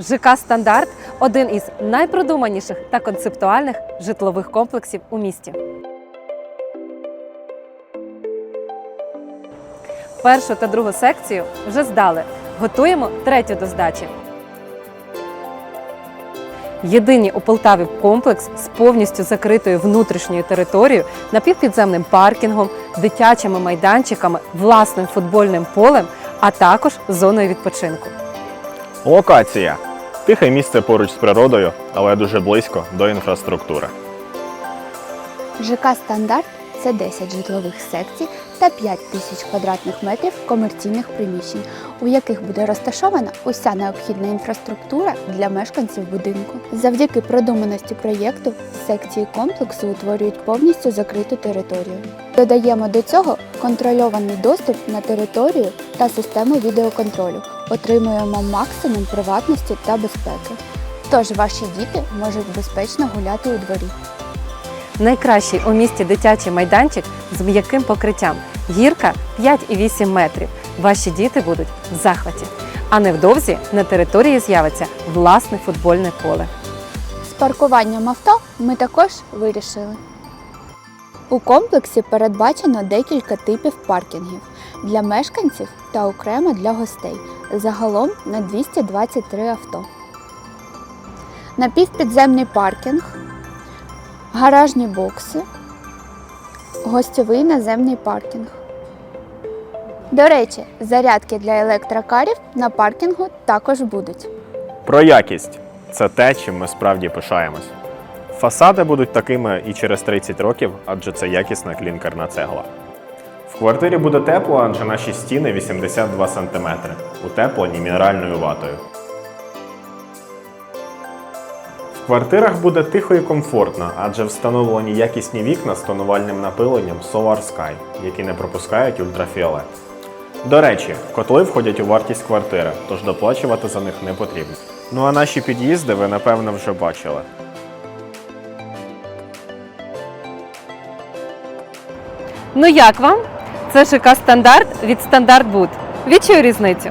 ЖК Стандарт один із найпродуманіших та концептуальних житлових комплексів у місті. Першу та другу секцію вже здали. Готуємо третю до здачі. Єдиний у Полтаві комплекс з повністю закритою внутрішньою територією, напівпідземним паркінгом, дитячими майданчиками, власним футбольним полем, а також зоною відпочинку. Локація. Тихе місце поруч з природою, але дуже близько до інфраструктури. ЖК Стандарт це 10 житлових секцій та 5 тисяч квадратних метрів комерційних приміщень, у яких буде розташована уся необхідна інфраструктура для мешканців будинку. Завдяки продуманості проєкту секції комплексу утворюють повністю закриту територію. Додаємо до цього контрольований доступ на територію та систему відеоконтролю. Отримуємо максимум приватності та безпеки. Тож ваші діти можуть безпечно гуляти у дворі. Найкращий у місті дитячий майданчик з м'яким покриттям. Гірка 5,8 метрів. Ваші діти будуть в захваті. А невдовзі на території з'явиться власне футбольне поле. З паркуванням авто ми також вирішили. У комплексі передбачено декілька типів паркінгів для мешканців та окремо для гостей. Загалом на 223 авто. Напівпідземний паркінг, гаражні бокси, гостьовий наземний паркінг. До речі, зарядки для електрокарів на паркінгу також будуть. Про якість це те, чим ми справді пишаємось. Фасади будуть такими і через 30 років, адже це якісна клінкерна цегла. В квартирі буде тепло, адже наші стіни 82 см, утеплені мінеральною ватою. В квартирах буде тихо і комфортно, адже встановлені якісні вікна з тонувальним напиленням Solar Sky, які не пропускають ультрафіолет. До речі, котли входять у вартість квартири, тож доплачувати за них не потрібно. Ну а наші під'їзди ви напевно вже бачили. Ну як вам? Це ЖК Стандарт від Стандарт Буд. Відчуй різницю.